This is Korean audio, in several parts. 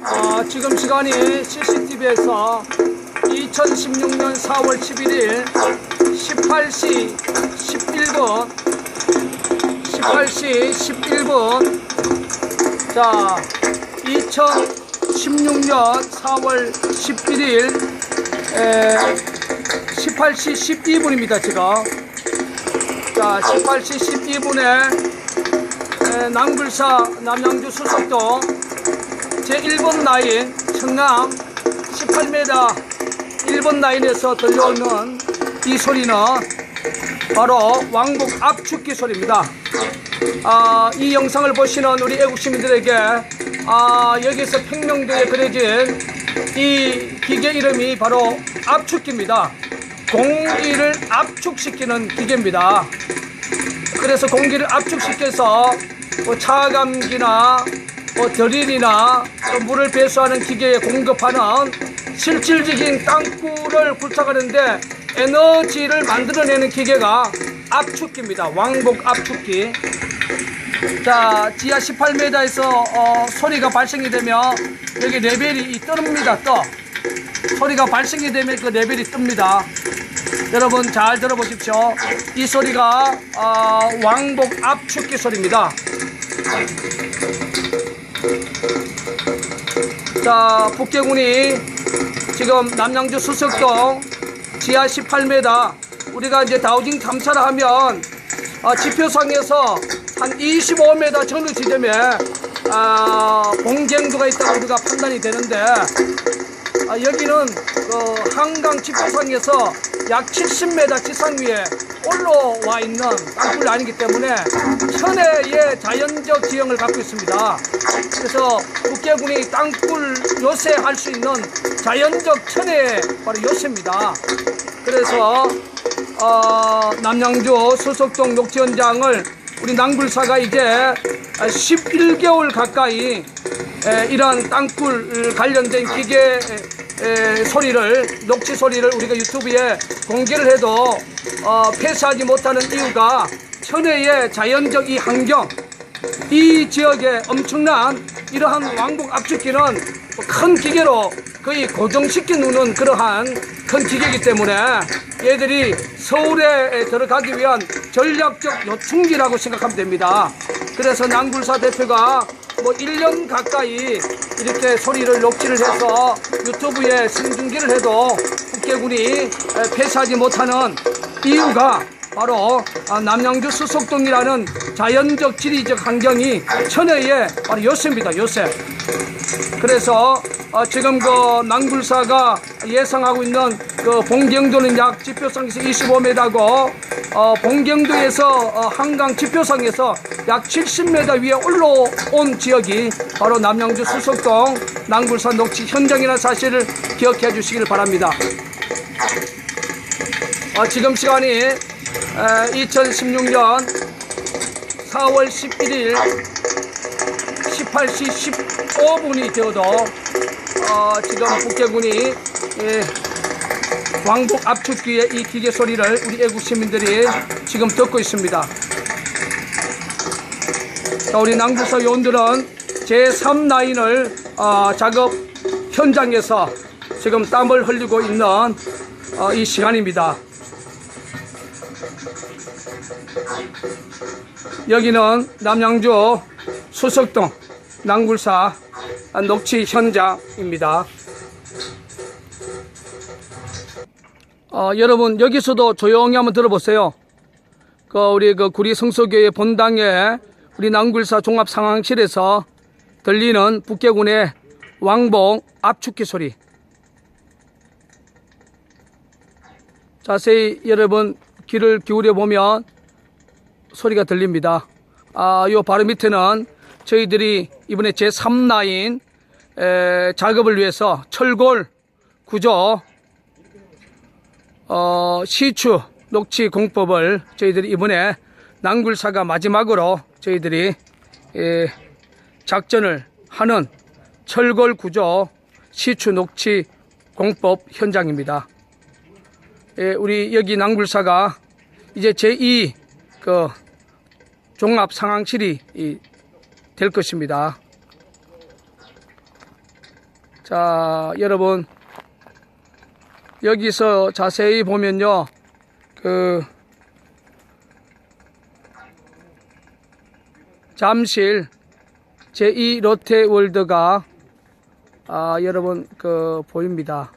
어, 지금 시간이 CCTV에서 2016년 4월 11일 18시 11분 18시 11분. 자 2016년 4월 11일 에, 18시 12분입니다 지금. 자 18시 12분에 남굴사 남양주 수석동 제1번 라인 청남 18m 1번 라인에서 들려오는 이 소리는 바로 왕복 압축기 소리입니다. 아, 이 영상을 보시는 우리 애국 시민들에게 아, 여기서 평명도에 그려진 이 기계 이름이 바로 압축기입니다. 공기를 압축시키는 기계입니다. 그래서 공기를 압축시켜서 뭐 차감기나 뭐 드릴이나 또 물을 배수하는 기계에 공급하는 실질적인 땅굴을 굴착하는데 에너지를 만들어내는 기계가 압축기입니다. 왕복 압축기. 자, 지하 18m에서 어, 소리가 발생이 되면 여기 레벨이 뜹니다. 떠. 소리가 발생이 되면 그 레벨이 뜹니다. 여러분 잘 들어보십시오. 이 소리가 어, 왕복 압축기 소리입니다. 자, 북계군이 지금 남양주 수석동 지하 18m 우리가 이제 다우징 탐사를 하면 어, 지표상에서 한 25m 전후 지점에 아, 봉쟁도가 있다고 우리가 판단이 되는데 아, 여기는 그 한강 지표상에서 약 70m 지상 위에 올라와 있는 땅굴이 아니기 때문에 천혜의 자연적 지형을 갖고 있습니다. 그래서 국계군이 땅굴 요새할 수 있는 자연적 천혜의 바로 요새입니다. 그래서 어, 남양주 수석동 녹지 현장을 우리 낭굴사가 이제 11개월 가까이 에, 이런 땅굴 관련된 기계 에, 소리를 녹지 소리를 우리가 유튜브에 공개를 해도 어, 폐쇄하지 못하는 이유가 천혜의 자연적 이 환경 이 지역에 엄청난 이러한 왕복 압축기는 큰 기계로 거의 고정시켜 놓는 그러한 큰 기계이기 때문에 얘들이 서울에 들어가기 위한 전략적 요충지라고 생각하면 됩니다. 그래서 남굴사 대표가 뭐 1년 가까이 이렇게 소리를 녹취를 해서 유튜브에 생중계를 해도 국계군이 폐쇄하지 못하는 이유가 바로 아, 남양주 수석동이라는 자연적 지리적 환경이 천혜의 바로 요새입니다. 요새. 그래서 어, 지금 그 낭굴사가 예상하고 있는 그 봉경도는 약 지표상에서 25m고 어, 봉경도에서 어, 한강 지표상에서 약 70m 위에 올라온 지역이 바로 남양주 수석동 낭굴사 녹지 현장이라는 사실을 기억해 주시길 바랍니다. 어, 지금 시간이 에, 2016년 4월 11일 18시 15분이 되어도 어, 지금 북계군이 예, 왕복 압축기의 이 기계 소리를 우리 애국 시민들이 지금 듣고 있습니다. 자, 우리 남구서 요원들은 제3 라인을 어, 작업 현장에서 지금 땀을 흘리고 있는 어, 이 시간입니다. 여기는 남양주 수석동 낭굴사 녹취 현장입니다. 어, 여러분 여기서도 조용히 한번 들어보세요. 그 우리 그 구리 성서교회 본당에 우리 낭굴사 종합 상황실에서 들리는 북계군의 왕복 압축기 소리. 자세히 여러분 귀를 기울여 보면 소리가 들립니다. 아, 요 바로 밑에는 저희들이 이번에 제3라인 에, 작업을 위해서 철골 구조 어, 시추 녹취 공법을 저희들이 이번에 낭굴사가 마지막으로 저희들이 에, 작전을 하는 철골 구조 시추 녹취 공법 현장입니다. 예, 우리 여기 낭굴사가 이제 제2 그 종합 상황실이 이, 될 것입니다. 자, 여러분 여기서 자세히 보면요. 그 잠실 제2 롯데월드가 아, 여러분 그 보입니다.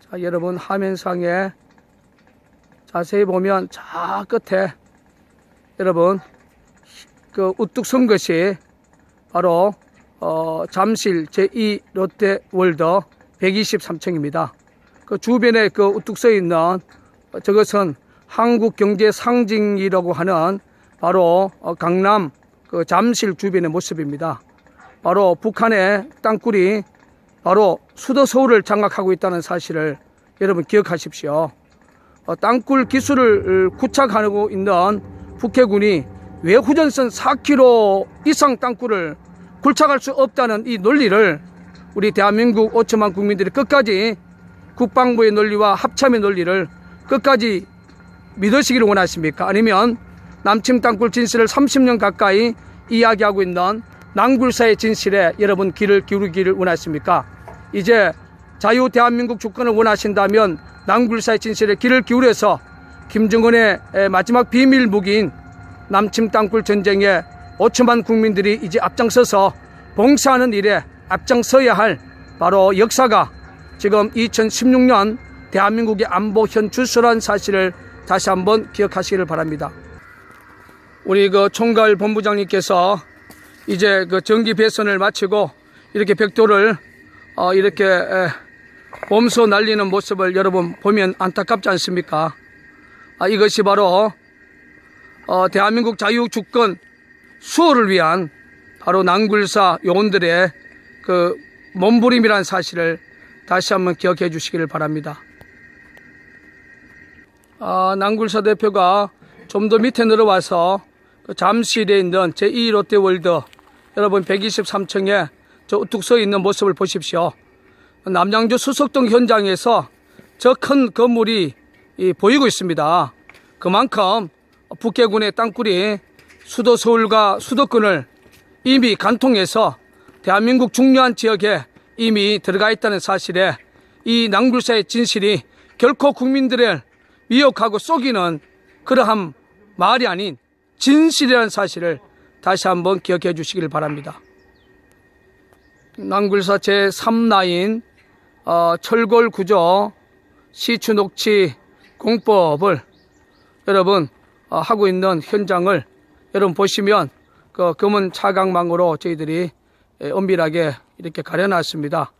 자, 여러분 화면상에 자세히 보면 저 끝에 여러분 그 우뚝 선 것이 바로 어, 잠실 제2 롯데월드 123층입니다. 그 주변에 그 우뚝 서 있는 어, 저것은 한국 경제 상징이라고 하는 바로 어, 강남 그 잠실 주변의 모습입니다. 바로 북한의 땅굴이 바로 수도 서울을 장악하고 있다는 사실을 여러분 기억하십시오. 어, 땅굴 기술을 구착하고 있는 북해군이 왜 후전선 4km 이상 땅굴을 굴착할 수 없다는 이 논리를 우리 대한민국 5천만 국민들이 끝까지 국방부의 논리와 합참의 논리를 끝까지 믿으시기를 원하십니까? 아니면 남침 땅굴 진실을 30년 가까이 이야기하고 있는 낭굴사의 진실에 여러분 귀를 기울이기를 원하십니까? 이제 자유 대한민국 주권을 원하신다면 낭굴사의 진실에 귀를 기울여서 김정은의 마지막 비밀 무기인 남침 땅굴 전쟁에 5천만 국민들이 이제 앞장서서 봉사하는 일에 앞장서야 할 바로 역사가 지금 2016년 대한민국의 안보 현주소란 사실을 다시 한번 기억하시기를 바랍니다. 우리 그 총괄 본부장님께서 이제 그 정기 배선을 마치고 이렇게 벽돌을 어 이렇게 에, 몸소 날리는 모습을 여러분 보면 안타깝지 않습니까? 아, 이것이 바로 어, 대한민국 자유 주권 수호를 위한 바로 낭굴사 요원들의 그 몸부림이라는 사실을 다시 한번 기억해 주시기를 바랍니다. 아, 낭굴사 대표가 좀 더 밑에 내려와서 그 잠실에 있는 제2 롯데월드 여러분 123층에 저 우뚝 서 있는 모습을 보십시오. 남양주 수석동 현장에서 저 큰 건물이 이 보이고 있습니다. 그만큼 북해군의 땅굴이 수도 서울과 수도권을 이미 간통해서 대한민국 중요한 지역에 이미 들어가 있다는 사실에 이 낭굴사의 진실이 결코 국민들을 미혹하고 속이는 그러한 말이 아닌 진실이라는 사실을 다시 한번 기억해 주시길 바랍니다. 낭굴사 제3라인 어, 철골 구조 시추 녹취 공법을 여러분 어, 하고 있는 현장을 여러분 보시면 그 검은 차광망으로 저희들이 에, 엄밀하게 이렇게 가려놨습니다.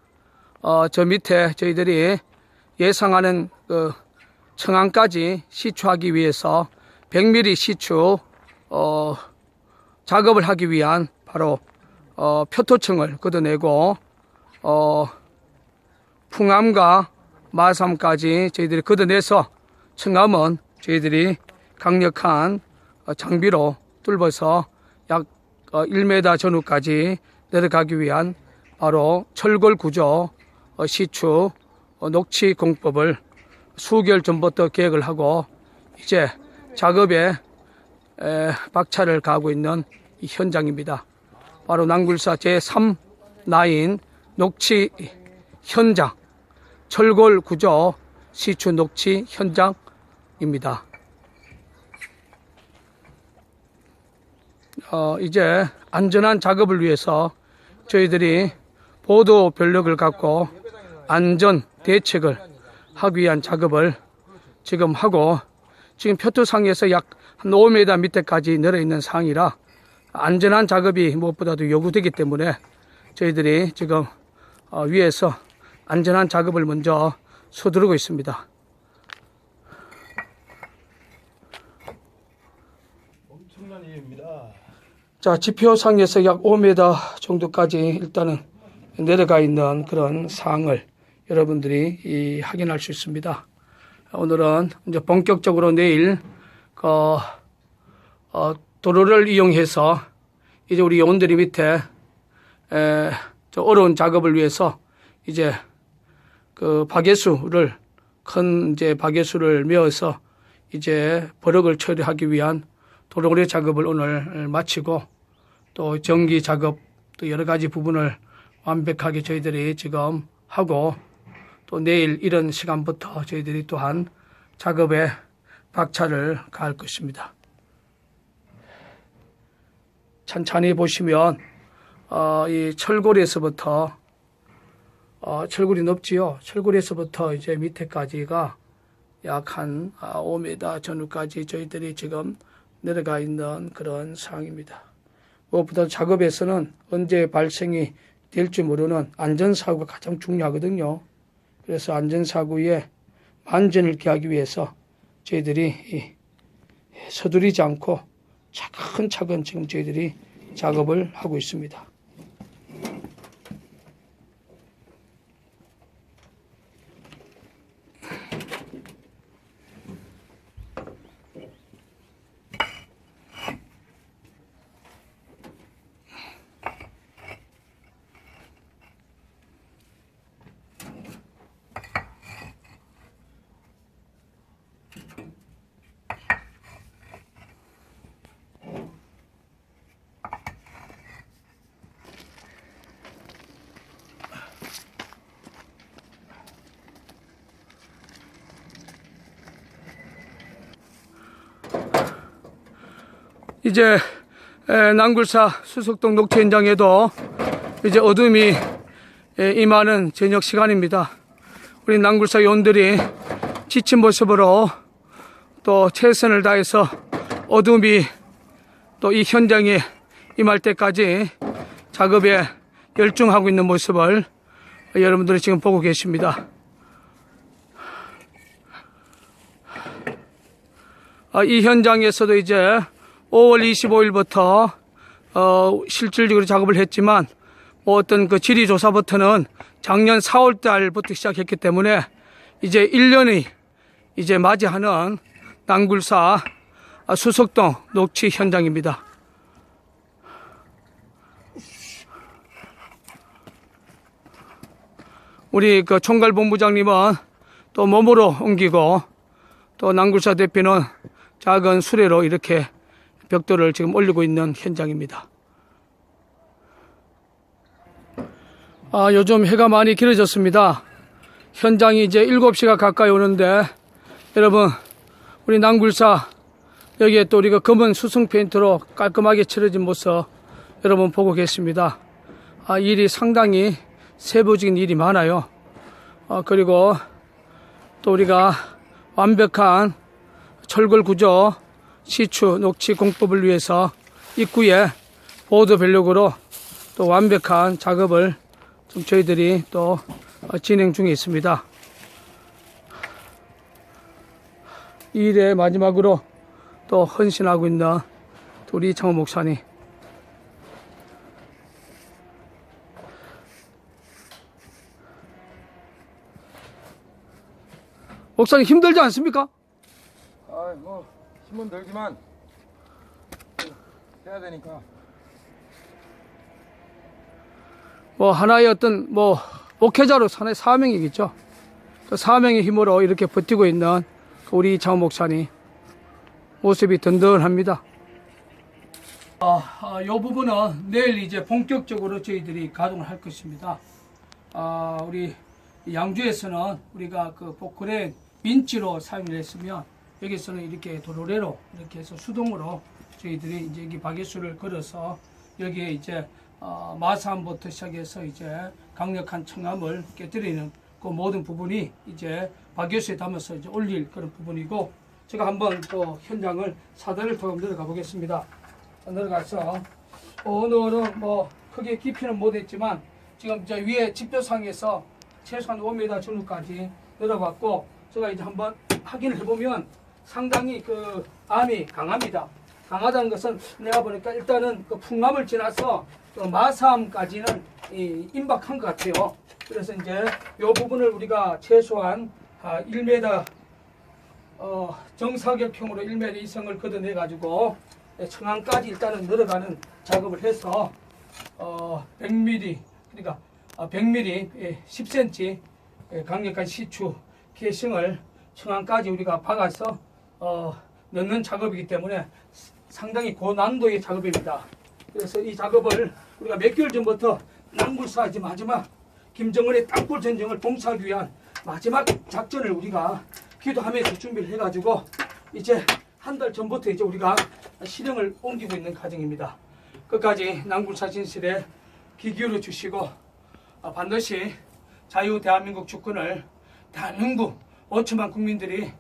어, 저 밑에 저희들이 예상하는 그 청항까지 시추하기 위해서 100mm 시추 어, 작업을 하기 위한 바로 어, 표토층을 걷어내고 어, 풍암과 마삼까지 저희들이 걷어내서 청암은 저희들이 강력한 어, 장비로 뚫어서 약 1m 전후까지 내려가기 위한 바로 철골 구조 어, 시추 어, 녹취 공법을 수개월 전부터 계획을 하고 이제 작업에 에, 박차를 가하고 있는 이 현장입니다. 바로 낭굴사 제3 라인 녹취 현장 철골 구조 시추 녹취 현장입니다. 어, 이제 안전한 작업을 위해서 저희들이 보도 변력을 갖고 안전 대책을 하기 위한 작업을 지금 하고 지금 표토상에서 약 한 5m 밑에까지 내려 있는 상이라 안전한 작업이 무엇보다도 요구되기 때문에 저희들이 지금 어, 위에서 안전한 작업을 먼저 서두르고 있습니다. 엄청난 일입니다. 자, 지표상에서 약 5m 정도까지 일단은 내려가 있는 그런 사항을 여러분들이 이 확인할 수 있습니다. 오늘은 이제 본격적으로 내일 그 어, 도로를 이용해서 이제 우리 요원들이 밑에 에, 저 어려운 작업을 위해서 이제 그 박예수를 큰 이제 박예수를 메어서 이제 버럭을 처리하기 위한 도로리 작업을 오늘 마치고 또 전기 작업도 또 여러 가지 부분을 완벽하게 저희들이 지금 하고 또 내일 이런 시간부터 저희들이 또한 작업에 박차를 가할 것입니다. 천천히 보시면 어, 이 철골에서부터 어, 철골이 높지요. 철골에서부터 이제 밑에까지가 약 한 5m 전후까지 저희들이 지금 내려가 있는 그런 상황입니다. 무엇보다 작업에서는 언제 발생이 될지 모르는 안전사고가 가장 중요하거든요. 그래서 안전사고에 안전을 기하기 위해서 저희들이 이 서두르지 않고 차근차근 지금 저희들이 작업을 하고 있습니다. 이제 에, 난굴사 수석동 녹지 현장에도 이제 어둠이 에, 임하는 저녁 시간입니다. 우리 난굴사 요원들이 지친 모습으로 또 최선을 다해서 어둠이 또 이 현장에 임할 때까지 작업에 열중하고 있는 모습을 여러분들이 지금 보고 계십니다. 아, 이 현장에서도 이제 5월 25일부터 어, 실질적으로 작업을 했지만 뭐 어떤 그 지리 조사부터는 작년 4월 달부터 시작했기 때문에 이제 1년이 이제 맞이하는 난굴사 수석동 녹취 현장입니다. 우리 그 총괄 본부장님은 또 몸으로 옮기고 또 난굴사 대표는 작은 수레로 이렇게 벽돌을 지금 올리고 있는 현장입니다. 아, 요즘 해가 많이 길어졌습니다. 현장이 이제 7시가 가까이 오는데 여러분 우리 난굴사 여기에 또 우리가 검은 수승 페인트로 깔끔하게 칠해진 모습 여러분 보고 계십니다. 아, 일이 상당히 세부적인 일이 많아요. 아, 그리고 또 우리가 완벽한 철골 구조 시추 녹취 공법을 위해서 입구에 보드 변력으로 또 완벽한 작업을 좀 저희들이 또 어, 진행 중에 있습니다. 이 일의 마지막으로 또 헌신하고 있는 우리 창호 목사님. 목사님 힘들지 않습니까? 아, 뭐 힘은 들지만 해야 되니까. 뭐 하나의 어떤 뭐 목회자로 하나의 사명이겠죠. 그 사명의 힘으로 이렇게 버티고 있는 그 우리 장 목사님 모습이 든든합니다. 아, 아, 이 부분은 내일 이제 본격적으로 저희들이 가동을 할 것입니다. 아, 우리 양주에서는 우리가 그 포크레인 민치로 사용을 했으면 여기서는 이렇게 도로래로 이렇게 해서 수동으로 저희들이 이제 여기 박예수를 걸어서 여기에 이제 어, 마사함부터 시작해서 이제 강력한 청함을 깨뜨리는 그 모든 부분이 이제 박예수에 담아서 이제 올릴 그런 부분이고 제가 한번 또 현장을 사다리를 타고 내려가 보겠습니다. 자, 내려가서 오늘은 뭐 크게 깊이는 못했지만 지금 이제 위에 집도상에서 최소한 5m 전후까지 내려봤고 제가 이제 한번 확인을 해보면 상당히 그 암이 강합니다. 강하다는 것은 내가 보니까 일단은 그 풍암을 지나서 그 마삼까지는 이 임박한 것 같아요. 그래서 이제 이 부분을 우리가 최소한 아, 1m 어, 정사각형으로 1m 이상을 걷어내 가지고 청항까지 일단은 늘어가는 작업을 해서 어, 100mm 그러니까 어, 100mm 예, 10cm 예, 강력한 시추 계층을 청항까지 우리가 박아서 어, 넣는 작업이기 때문에 상당히 고난도의 작업입니다. 그래서 이 작업을 우리가 몇 개월 전부터 남불사 이제 마지막 김정은의 땅굴 전쟁을 봉사하기 위한 마지막 작전을 우리가 기도하면서 준비를 해가지고 이제 한 달 전부터 이제 우리가 실행을 옮기고 있는 과정입니다. 끝까지 남굴사 진실에 귀 기울여 주시고 어, 반드시 자유 대한민국 주권을 대한민국 5천만 국민들이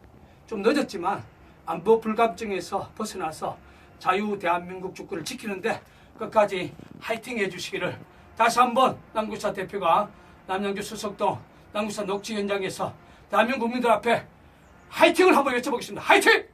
좀 늦었지만 안보 불감증에서 벗어나서 자유 대한민국 주권을 지키는데 끝까지 화이팅 해주시기를 다시 한번 남구사 대표가 남양주 수석동 남구사 녹취 현장에서 대한민국 국민들 앞에 화이팅을 한번 외쳐보겠습니다. 화이팅!